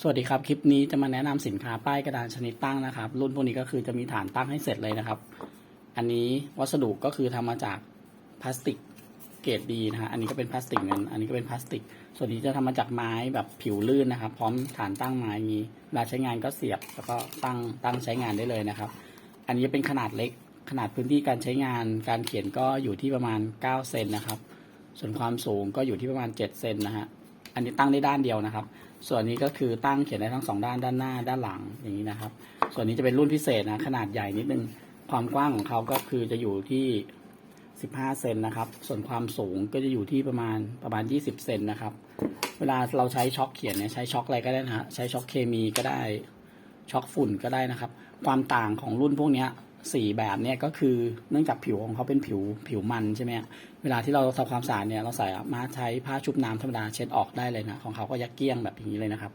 สวัสดีครับ คลิปนี้จะมาแนะนำสินค้าป้ายกระดานชนิดตั้งนะครับ รุ่นพวกนี้ก็คือจะมีฐานตั้งให้เสร็จเลยนะครับ อันนี้วัสดุก็คือทำมาจากพลาสติกเกรดดีนะฮะอันนี้ก็เป็นพลาสติกเงินอันนี้ก็เป็นพลาสติก ส่วนนี้จะทำมาจากไม้แบบผิวลื่นนะครับ พร้อมฐานตั้งไม้มีเวลาใช้งานก็เสียบแล้วก็ตั้งตั้งใช้งานได้เลยนะครับ อันนี้เป็นขนาดเล็กขนาดพื้นที่การใช้งาน การเขียนก็อยู่ที่ประมาณ9เซนนะครับ ส่วนความสูงก็อยู่ที่ประมาณ7เซนนะฮะ อันนี้ตั้งได้ด้านเดียวนะครับ ส่วนนี้ก็คือตั้งเขียนได้ทั้งสองด้านด้านหน้าด้านหลังอย่างนี้นะครับ ส่วนนี้จะเป็นรุ่นพิเศษนะขนาดใหญ่นิดนึงความกว้างของเขาก็คือจะอยู่ที่ 15 เซนนะครับ ส่วนความสูงก็จะอยู่ที่ประมาณประมาณ 20 เซนนะครับ เวลาเราใช้ช็อคเขียนเนี่ยใช้ช็อคอะไรก็ได้นะฮะใช้ช็อคเคมีก็ได้ช็อคฝุ่นก็ได้นะครับ ความต่างของรุ่นพวกเนี้ สี่แบบเนี่ยก็คือเนื่องจากผิวของเขาเป็นผิวผิวมันใช่ไหมเวลาที่เราทำความสะอาดเนี่ยเราใส่มาใช้ผ้าชุบน้ำธรรมดาเช็ดออกได้เลยนะของเขาก็ยักเกี้ยงแบบอย่างนี้เลยนะครับ